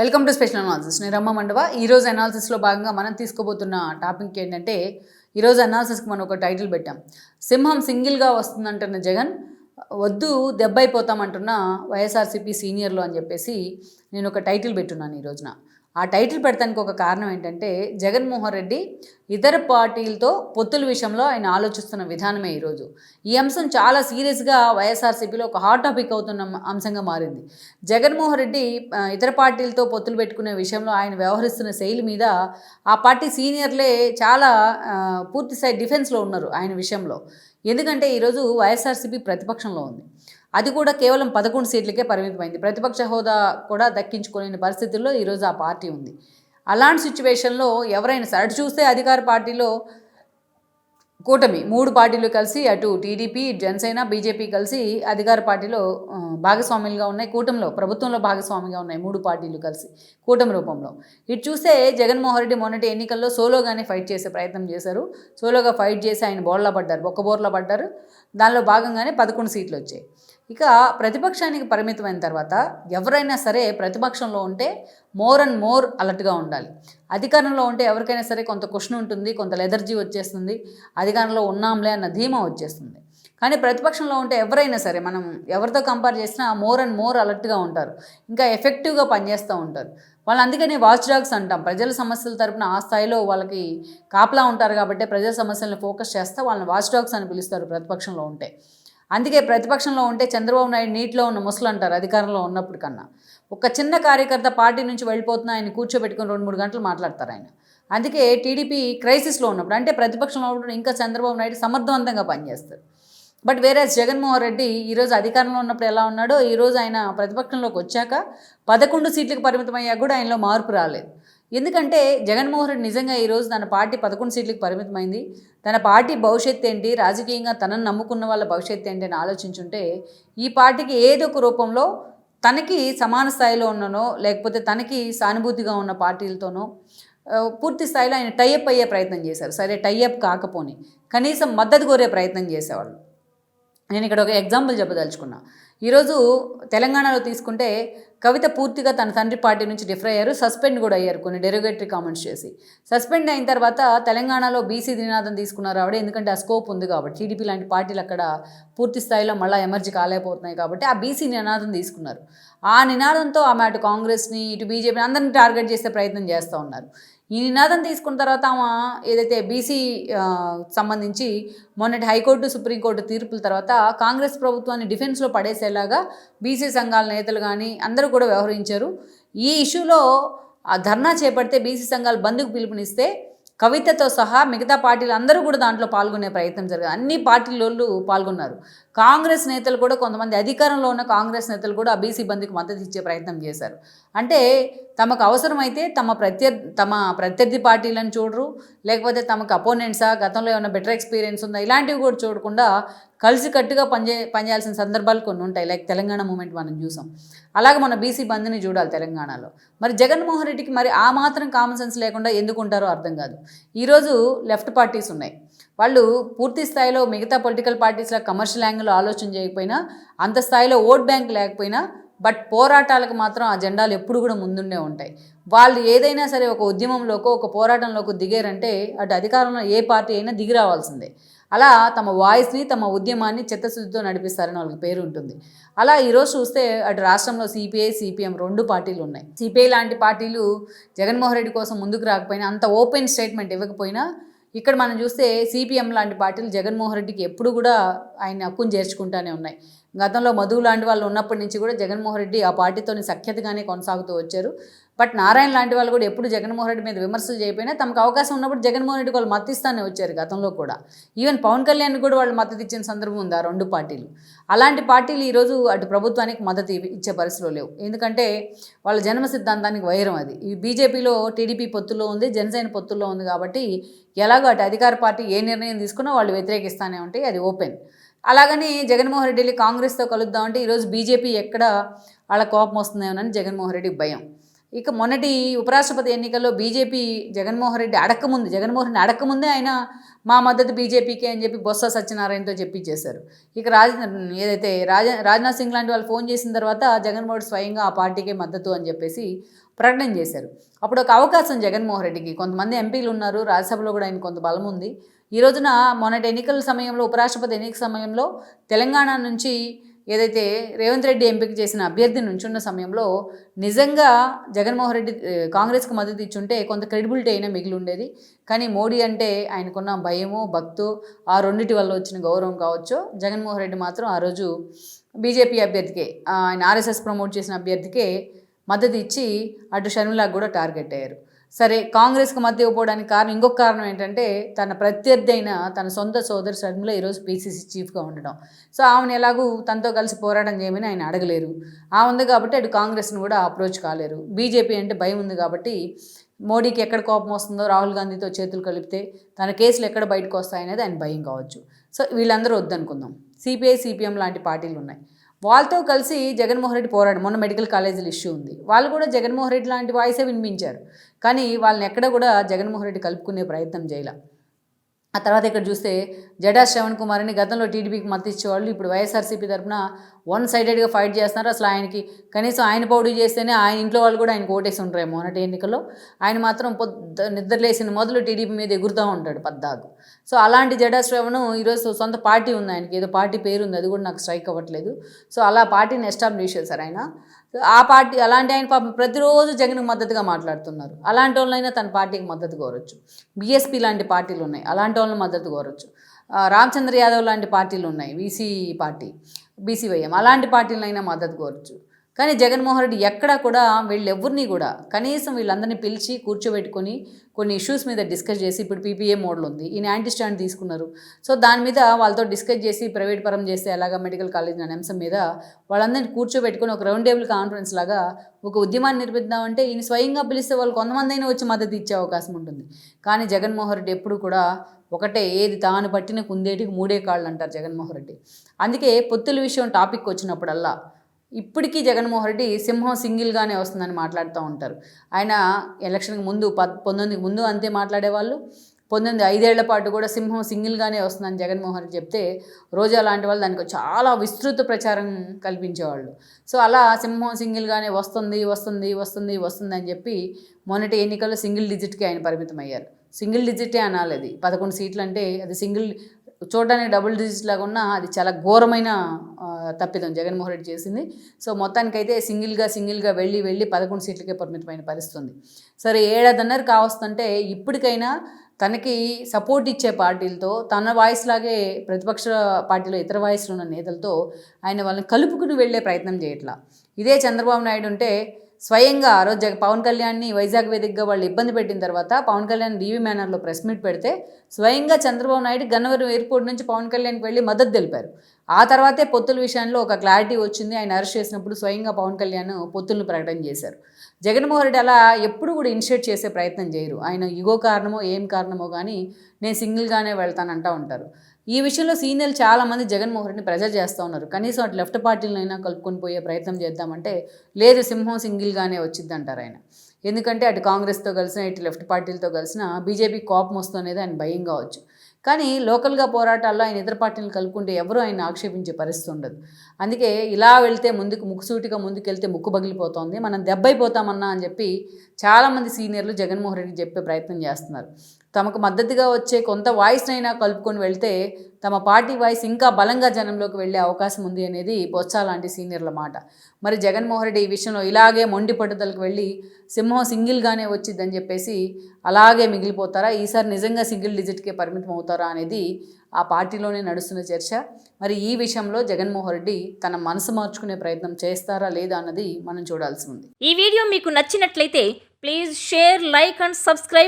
Welcome to special analysis. నేను రమ్మ మండవ. ఈరోజు అనాలిసిస్లో భాగంగా మనం తీసుకోబోతున్న టాపిక్ ఏంటంటే ఈరోజు అనాలిసిస్కి మనం ఒక టైటిల్ పెట్టాం. సింహం సింగిల్గా వస్తుందంటున్న జగన్ వద్దు దెబ్బ అయిపోతామంటున్న వైఎస్ఆర్సీపీ సీనియర్లు అని చెప్పేసి నేను ఒక టైటిల్ పెట్టున్నాను ఈ రోజున. ఆ టైటిల్ పెడతానికి ఒక కారణం ఏంటంటే జగన్మోహన్ రెడ్డి ఇతర పార్టీలతో పొత్తుల విషయంలో ఆయన ఆలోచిస్తున్న విధానమే ఈరోజు. ఈ అంశం చాలా సీరియస్గా వైఎస్ఆర్సీపీలో ఒక హాట్ టాపిక్ అవుతున్న అంశంగా మారింది. జగన్మోహన్ రెడ్డి ఇతర పార్టీలతో పొత్తులు పెట్టుకునే విషయంలో ఆయన వ్యవహరిస్తున్న శైలి మీద ఆ పార్టీ సీనియర్లే చాలా పూర్తి స్థాయి డిఫెన్స్లో ఉన్నారు ఆయన విషయంలో. ఎందుకంటే ఈరోజు వైఎస్ఆర్సీపీ ప్రతిపక్షంలో ఉంది. అది కూడా కేవలం పదకొండు సీట్లకే పరిమితమైంది. ప్రతిపక్ష హోదా కూడా దక్కించుకోలేని పరిస్థితుల్లో ఈరోజు ఆ పార్టీ ఉంది. అలాంటి సిచ్యువేషన్లో ఎవరైనా సరే అటు చూస్తే అధికార పార్టీలో కూటమి మూడు పార్టీలు కలిసి అటు టీడీపీ జనసేన బీజేపీ కలిసి అధికార పార్టీలో భాగస్వాములుగా ఉన్నాయి. కూటమిలో ప్రభుత్వంలో భాగస్వామిగా ఉన్నాయి మూడు పార్టీలు కలిసి కూటమి రూపంలో. ఇటు చూస్తే జగన్మోహన్ రెడ్డి మొన్నటి ఎన్నికల్లో సోలోగానే ఫైట్ చేసే ప్రయత్నం చేశారు. సోలోగా ఫైట్ చేసి ఆయన బోర్లా పడ్డారు ఒక్క బోర్లా పడ్డారు. దానిలో భాగంగానే పదకొండు సీట్లు వచ్చాయి. ఇక ప్రతిపక్షానికి పరిమితమైన తర్వాత ఎవరైనా సరే ప్రతిపక్షంలో ఉంటే మోర్ అండ్ మోర్ అలర్ట్గా ఉండాలి. అధికారంలో ఉంటే ఎవరికైనా సరే కొంత క్వశ్చన్ ఉంటుంది కొంత లెదర్జీ వచ్చేస్తుంది అధికారంలో ఉన్నాంలే అన్న ధీమా వచ్చేస్తుంది. కానీ ప్రతిపక్షంలో ఉంటే ఎవరైనా సరే మనం ఎవరితో కంపేర్ చేసినా మోర్ అండ్ మోర్ అలర్ట్గా ఉంటారు. ఇంకా ఎఫెక్టివ్గా పనిచేస్తూ ఉంటారు. వాళ్ళు అందుకని వాచ్ డాగ్స్ అంటాం. ప్రజల సమస్యల తరపున ఆ స్థాయిలో వాళ్ళకి కాపలా ఉంటారు కాబట్టి ప్రజల సమస్యలను ఫోకస్ చేస్తే వాళ్ళని వాచ్ డాగ్స్ అని పిలుస్తారు ప్రతిపక్షంలో ఉంటే. అందుకే ప్రతిపక్షంలో ఉంటే చంద్రబాబు నాయుడు నీటిలో ఉన్న ముసలు అంటారు అధికారంలో ఉన్నప్పుడు కన్నా. ఒక చిన్న కార్యకర్త పార్టీ నుంచి వెళ్ళిపోతున్నా ఆయన కూర్చోబెట్టుకుని రెండు మూడు గంటలు మాట్లాడతారు ఆయన. అందుకే టీడీపీ క్రైసిస్లో ఉన్నప్పుడు అంటే ప్రతిపక్షంలో ఉన్నప్పుడు ఇంకా చంద్రబాబు నాయుడు సమర్థవంతంగా పనిచేస్తారు. బట్ వేరే జగన్మోహన్ రెడ్డి ఈరోజు అధికారంలో ఉన్నప్పుడు ఎలా ఉన్నాడో ఈరోజు ఆయన ప్రతిపక్షంలోకి వచ్చాక పదకొండు సీట్లకు పరిమితమయ్యాక కూడా ఆయనలో మార్పు రాలేదు. ఎందుకంటే జగన్మోహన్ రెడ్డి నిజంగా ఈరోజు తన పార్టీ పదకొండు సీట్లకు పరిమితమైంది. తన పార్టీ భవిష్యత్తు ఏంటి? రాజకీయంగా తనను నమ్ముకున్న వాళ్ళ భవిష్యత్తు ఏంటి అని ఆలోచించుంటే ఈ పార్టీకి ఏదో ఒక రూపంలో తనకి సమాన స్థాయిలో ఉన్ననో లేకపోతే తనకి సానుభూతిగా ఉన్న పార్టీలతోనో పూర్తి స్థాయిలో ఆయన టైఅప్ అయ్యే ప్రయత్నం చేశారు. సరే టైఅప్ కాకపోని కనీసం మద్దతు కోరే ప్రయత్నం చేసేవాళ్ళు. నేను ఇక్కడ ఒక ఎగ్జాంపుల్ చెప్పదలుచుకున్నా. ఈరోజు తెలంగాణలో తీసుకుంటే కవిత పూర్తిగా తన తండ్రి పార్టీ నుంచి డిఫర్ అయ్యారు సస్పెండ్ కూడా అయ్యారు కొన్ని డెరోగేటరీ కామెంట్స్ చేసి. సస్పెండ్ అయిన తర్వాత తెలంగాణలో బీసీ నినాదం తీసుకున్నారు ఆవిడ ఎందుకంటే ఆ స్కోప్ ఉంది కాబట్టి. టీడీపీ లాంటి పార్టీలు అక్కడ పూర్తి స్థాయిలో మళ్ళీ ఎమర్జీ కాలేకపోతున్నాయి కాబట్టి ఆ బీసీ నినాదం తీసుకున్నారు. ఆ నినాదంతో ఆమె అటు కాంగ్రెస్ని ఇటు బీజేపీని అందరిని టార్గెట్ చేసే ప్రయత్నం చేస్తూ ఉన్నారు. ఈ నినాదం తీసుకున్న తర్వాత ఆమె ఏదైతే బీసీ సంబంధించి మొన్నటి హైకోర్టు సుప్రీంకోర్టు తీర్పుల తర్వాత కాంగ్రెస్ ప్రభుత్వాన్ని డిఫెన్స్లో పడేసేలాగా బీసీ సంఘాల నేతలు కానీ అందరూ కూడా వ్యవహరించారు. ఈ ఇష్యూలో ఆ ధర్నా చేపడితే బీసీ సంఘాలు బంద్కు పిలుపునిస్తే కవితతో సహా మిగతా పార్టీలు అందరూ కూడా దాంట్లో పాల్గొనే ప్రయత్నం జరిగింది. అన్ని పార్టీలోళ్ళు పాల్గొన్నారు. కాంగ్రెస్ నేతలు కూడా కొంతమంది అధికారంలో ఉన్న కాంగ్రెస్ నేతలు కూడా ఆ బీసీ బంద్కి మద్దతు ఇచ్చే ప్రయత్నం చేశారు. అంటే తమకు అవసరమైతే తమ ప్రత్యర్ తమ ప్రత్యర్థి పార్టీలను చూడరు. లేకపోతే తమకు అపోనెంట్సా గతంలో ఏమైనా బెటర్ ఎక్స్పీరియన్స్ ఉందా? ఇలాంటివి కూడా చూడకుండా కలిసికట్టుగా పనిచే పనిచేయాల్సిన సందర్భాలు కొన్ని ఉంటాయి లైక్ తెలంగాణ మూమెంట్ మనం చూసాం. అలాగే మన బీసీ బంద్ని చూడాలి తెలంగాణలో. మరి జగన్మోహన్ రెడ్డికి మరి ఆ మాత్రం కామన్ సెన్స్ లేకుండా ఎందుకుంటారో అర్థం కాదు. ఈరోజు లెఫ్ట్ పార్టీస్ ఉన్నాయి. వాళ్ళు పూర్తి స్థాయిలో మిగతా పొలిటికల్ పార్టీస్లో కమర్షియల్ యాంగిల్ ఆలోచన చేయకపోయినా అంత స్థాయిలో ఓట్ బ్యాంక్ లేకపోయినా బట్ పోరాటాలకు మాత్రం ఆ జెండాలు ఎప్పుడు కూడా ముందుండే ఉంటాయి. వాళ్ళు ఏదైనా సరే ఒక ఉద్యమంలోకో ఒక పోరాటంలోకి దిగారంటే అటు అధికారంలో ఏ పార్టీ అయినా దిగి రావాల్సిందే. అలా తమ వాయిస్ని తమ ఉద్యమాన్ని చిత్తశుద్ధితో నడిపిస్తారని వాళ్ళకి పేరు ఉంటుంది అలా ఈరోజు చూస్తే అటు రాష్ట్రంలో సిపిఐ సిపిఎం రెండు పార్టీలు ఉన్నాయి. సిపిఐ లాంటి పార్టీలు జగన్మోహన్ రెడ్డి కోసం ముందుకు రాకపోయినా అంత ఓపెన్ స్టేట్మెంట్ ఇవ్వకపోయినా ఇక్కడ మనం చూస్తే సిపిఎం లాంటి పార్టీలు జగన్మోహన్ రెడ్డికి ఎప్పుడు కూడా ఆయన హక్కును చేర్చుకుంటానే ఉన్నాయి. గతంలో మధు లాంటి వాళ్ళు ఉన్నప్పటి నుంచి కూడా జగన్మోహన్ రెడ్డి ఆ పార్టీతోని సఖ్యతగానే కొనసాగుతూ వచ్చారు. బట్ నారాయణ లాంటి వాళ్ళు కూడా ఎప్పుడు జగన్మోహన్ రెడ్డి మీద విమర్శలు చేయకపోయినా తమకు అవకాశం ఉన్నప్పుడు జగన్మోహన్ రెడ్డి వాళ్ళు మద్దతిస్తానే వచ్చారు గతంలో కూడా. ఈవెన్ పవన్ కళ్యాణ్ కూడా వాళ్ళు మద్దతు ఇచ్చిన సందర్భం ఉంది? ఆ రెండు పార్టీలు. అలాంటి పార్టీలు ఈరోజు అటు ప్రభుత్వానికి మద్దతు ఇచ్చే పరిస్థితిలో లేవు. ఎందుకంటే వాళ్ళ జన్మ సిద్ధాంతానికి వైరం అది. ఈ బీజేపీలో టీడీపీ పొత్తుల్లో ఉంది జనసేన పొత్తుల్లో ఉంది కాబట్టి ఎలాగో అటు అధికార పార్టీ ఏ నిర్ణయం తీసుకున్నా వాళ్ళు వ్యతిరేకిస్తానే ఉంటాయి అది ఓపెన్. అలాగని జగన్మోహన్ రెడ్డి వెళ్ళి కాంగ్రెస్తో కలుద్దామంటే ఈరోజు బీజేపీ ఎక్కడ వాళ్ళ కోపం వస్తుందేమోనని జగన్మోహన్ రెడ్డికి భయం. ఇక మొన్నటి ఉపరాష్ట్రపతి ఎన్నికల్లో బీజేపీ జగన్మోహన్ రెడ్డి అడక్కముందు జగన్మోహన్ రెడ్డి అడక్కముందే ఆయన మా మద్దతు బీజేపీకి అని చెప్పి బొత్స సత్యనారాయణతో చెప్పించేశారు. ఇక రాజ్ ఏదైతే రాజ రాజ్నాథ్ సింగ్ లాంటి వాళ్ళు ఫోన్ చేసిన తర్వాత జగన్మోహన్ రెడ్డి స్వయంగా ఆ పార్టీకే మద్దతు అని చెప్పేసి ప్రకటన చేశారు. అప్పుడు ఒక అవకాశం జగన్మోహన్ రెడ్డికి. కొంతమంది ఎంపీలు ఉన్నారు రాజ్యసభలో కూడా ఆయన కొంత బలం ఉంది ఈ రోజున మొన్నటి ఎన్నికల సమయంలో ఉపరాష్ట్రపతి ఎన్నికల సమయంలో తెలంగాణ నుంచి ఏదైతే రేవంత్ రెడ్డి ఎంపిక చేసిన అభ్యర్థి నుంచున్న సమయంలో నిజంగా జగన్మోహన్ రెడ్డి కాంగ్రెస్కి మద్దతు ఇచ్చుంటే కొంత క్రెడిబిలిటీ అయినా మిగిలి ఉండేది. కానీ మోడీ అంటే ఆయనకున్న భయము భక్తు ఆ రెండింటి వల్ల వచ్చిన గౌరవం కావచ్చు జగన్మోహన్ రెడ్డి మాత్రం ఆ రోజు బీజేపీ అభ్యర్థికే ఆయన ఆర్ఎస్ఎస్ ప్రమోట్ చేసిన అభ్యర్థికే మద్దతు ఇచ్చి అటు షర్మిలాకు కూడా టార్గెట్ అయ్యారు. సరే కాంగ్రెస్కి మద్దతు ఇవ్వడానికి కారణం ఇంకొక కారణం ఏంటంటే తన ప్రత్యర్థి అయిన తన సొంత సోదరి షర్మిల ఈరోజు పీసీసీ చీఫ్గా ఉండడం. సో ఆమెను ఎలాగూ తనతో కలిసి పోరాటం చేయమని ఆయన అడగలేరు. ఆ ఉంది కాబట్టి అటు కాంగ్రెస్ను కూడా అప్రోచ్ కాలేరు. బీజేపీ అంటే భయం ఉంది కాబట్టి మోడీకి ఎక్కడ కోపం వస్తుందో రాహుల్ గాంధీతో చేతులు కలిపితే తన కేసులు ఎక్కడ బయటకు వస్తాయనేది ఆయన భయం కావచ్చు. సో వీళ్ళందరూ వద్దనుకుందాం. సిపిఐ సిపిఎం లాంటి పార్టీలు ఉన్నాయి. వాళ్ళతో కలిసి జగన్మోహన్ రెడ్డి పోరాడు. మొన్న మెడికల్ కాలేజీల ఇష్యూ ఉంది. వాళ్ళు కూడా జగన్మోహన్ రెడ్డి లాంటి వాయిసే వినిపించారు. కానీ వాళ్ళని ఎక్కడ కూడా జగన్మోహన్ రెడ్డి కలుపుకునే ప్రయత్నం చేయాల. ఆ తర్వాత ఇక్కడ చూస్తే జడా శ్రవణ్ కుమార్ని గతంలో టీడీపీకి మద్దతు ఇచ్చేవాళ్ళు ఇప్పుడు వైఎస్ఆర్సీపీ తరఫున వన్ సైడెడ్గా ఫైట్ చేస్తున్నారు. అసలు ఆయనకి కనీసం ఆయన పౌడీ చేస్తేనే ఆయన ఇంట్లో వాళ్ళు కూడా ఆయనకు ఓటేసి ఉంటారు మొన్నటి ఎన్నికల్లో ఆయన మాత్రం పొద్దు నిద్రలేసిన మొదలు టీడీపీ మీద ఎగురుతూ ఉంటాడు పద్దాకు. సో అలాంటి జడా శ్రవణ్ ఈరోజు సొంత పార్టీ ఉంది ఆయనకి. ఏదో పార్టీ పేరు ఉంది అది కూడా నాకు స్ట్రైక్ అవ్వట్లేదు. సో అలా పార్టీని ఎస్టాబ్లిష్ చేశారు ఆయన. ఆ పార్టీ అలాంటి ఆయన పాపం ప్రతిరోజు జగన్కి మద్దతుగా మాట్లాడుతున్నారు. అలాంటి వాళ్ళైనా తన పార్టీకి మద్దతు కోరొచ్చు. బీఎస్పీ లాంటి పార్టీలు ఉన్నాయి. అలాంటి వాళ్ళని మద్దతు కోరొచ్చు. రామచంద్ర యాదవ్ లాంటి పార్టీలు ఉన్నాయి. బీసీ పార్టీ బీసీవైఎం అలాంటి పార్టీలైనా మద్దతు కోరచ్చు. కానీ జగన్మోహన్ రెడ్డి ఎక్కడా కూడా వీళ్ళెవ్వరిని కూడా కనీసం వీళ్ళందరినీ పిలిచి కూర్చోబెట్టుకొని కొన్ని ఇష్యూస్ మీద డిస్కస్ చేసి ఇప్పుడు పీపీఏ మోడల్ ఉంది. ఈయన యాంటీ స్టాండ్ తీసుకున్నారు. సో దాని మీద వాళ్ళతో డిస్కస్ చేసి ప్రైవేట్ పరం చేస్తే ఎలాగా మెడికల్ కాలేజ్ అనే అంశం మీద వాళ్ళందరినీ కూర్చోబెట్టుకొని ఒక రౌండ్ టేబుల్ కాన్ఫరెన్స్ లాగా ఒక ఉద్యమాన్ని నిర్మిద్దామంటే ఈయన స్వయంగా పిలిస్తే వాళ్ళు కొంతమంది అయినా వచ్చి మద్దతు ఇచ్చే అవకాశం ఉంటుంది. కానీ జగన్మోహన్ రెడ్డి ఎప్పుడు కూడా ఒకటే ఏది తాను పట్టిన కుందేటికి మూడే కాళ్ళు అంటారు జగన్మోహన్ రెడ్డి. అందుకే పొత్తుల విషయం టాపిక్ వచ్చినప్పుడల్లా ఇప్పటికీ జగన్మోహన్ రెడ్డి సింహం సింగిల్గానే వస్తుందని మాట్లాడుతూ ఉంటారు. ఆయన ఎలక్షన్కి ముందు పద్ పంతొమ్మిదికి ముందు అంతే మాట్లాడేవాళ్ళు. పంతొమ్మిది ఐదేళ్ళ పాటు కూడా సింహం సింగిల్గానే వస్తుందని జగన్మోహన్ రెడ్డి చెప్తే రోజా లాంటి వాళ్ళు దానికి చాలా విస్తృత ప్రచారం కల్పించేవాళ్ళు. సో అలా సింహం సింగిల్గానే వస్తుంది వస్తుంది వస్తుంది వస్తుంది అని చెప్పి మొన్నటి ఎన్నికల్లో సింగిల్ డిజిట్కి ఆయన పరిమితం అయ్యారు సింగిల్ డిజిటే అనాలి అది. పదకొండు సీట్లు అంటే అది సింగిల్ చూడడానికి డబుల్ డిజిట్ లాగా ఉన్నా అది చాలా ఘోరమైన తప్పిదం. జగన్మోహన్ రెడ్డి చేసింది. సో మొత్తానికైతే సింగిల్గా సింగిల్గా వెళ్ళి వెళ్ళి పదకొండు సీట్లకే పరిమితమైన పరిస్థితుంది. సరే ఏడాదిన్నర కావస్తుంటే ఇప్పటికైనా తనకి సపోర్ట్ ఇచ్చే పార్టీలతో తన వాయిస్ లాగే ప్రతిపక్ష పార్టీలో ఇతర వాయిస్లో ఉన్న నేతలతో ఆయన వాళ్ళని కలుపుకుని వెళ్ళే ప్రయత్నం చేయట్లా. ఇదే చంద్రబాబు నాయుడు ఉంటే స్వయంగా ఆ రోజు పవన్ కళ్యాణ్ని వైజాగ్ వేదికగా వాళ్ళు ఇబ్బంది పెట్టిన తర్వాత పవన్ కళ్యాణ్ డీవీ మేనర్లో ప్రెస్ మీట్ పెడితే స్వయంగా చంద్రబాబు నాయుడు గన్నవరం ఎయిర్పోర్ట్ నుంచి పవన్ కళ్యాణ్కి వెళ్ళి మద్దతు తెలిపారు. ఆ తర్వాతే పొత్తుల విషయంలో ఒక క్లారిటీ వచ్చింది. ఆయన అరెస్ట్ చేసినప్పుడు స్వయంగా పవన్ కళ్యాణ్ పొత్తులను ప్రకటన చేశారు. జగన్మోహన్ రెడ్డి అలా ఎప్పుడు కూడా ఇనిషియేట్ చేసే ప్రయత్నం చేయరు. ఆయన ఇగో కారణమో ఏం కారణమో కానీ నేను సింగిల్గానే వెళ్తానంటా ఉంటారు. ఈ విషయంలో సీనియర్లు చాలామంది జగన్మోహన్ రెడ్డిని ప్రెజర్ చేస్తూ ఉన్నారు. కనీసం అటు లెఫ్ట్ పార్టీలైనా కలుపుకొని పోయే ప్రయత్నం చేద్దామంటే లేదు సింహం సింగిల్గానే వచ్చింది అంటారు ఆయన. ఎందుకంటే అటు కాంగ్రెస్తో కలిసిన ఇటు లెఫ్ట్ పార్టీలతో కలిసిన బీజేపీ కోపం వస్తుందనేది ఆయన భయం కావచ్చు. కానీ లోకల్గా పోరాటాల్లో ఆయన ఇతర పార్టీలను కలుపుకుంటే ఎవరూ ఆయన ఆక్షేపించే పరిస్థితి ఉండదు. అందుకే ఇలా వెళ్తే ముందుకు ముక్కుసూటిగా ముందుకెళ్తే ముక్కు పగిలిపోతుంది. మనం దెబ్బైపోతామన్నా అని చెప్పి చాలామంది సీనియర్లు జగన్మోహన్ రెడ్డికి చెప్పే ప్రయత్నం చేస్తున్నారు. తమకు మద్దతుగా వచ్చే కొంత వాయిస్నైనా కలుపుకొని వెళ్తే తమ పార్టీ వాయిస్ ఇంకా బలంగా జనంలోకి వెళ్ళే అవకాశం ఉంది అనేది బొత్స లాంటి సీనియర్ల మాట. మరి జగన్మోహన్ రెడ్డి ఈ విషయంలో ఇలాగే మొండి పట్టుదలకు వెళ్ళి సింహం సింగిల్గానే వచ్చిందని చెప్పేసి అలాగే మిగిలిపోతారా? ఈసారి నిజంగా సింగిల్ డిజిట్కే పరిమితం అవుతారా అనేది ఆ పార్టీలోనే నడుస్తున్న చర్చ. మరి ఈ విషయంలో జగన్మోహన్ రెడ్డి తన మనసు మార్చుకునే ప్రయత్నం చేస్తారా లేదా అన్నది మనం చూడాల్సి ఉంది. ఈ వీడియో మీకు నచ్చినట్లయితే please share like and subscribe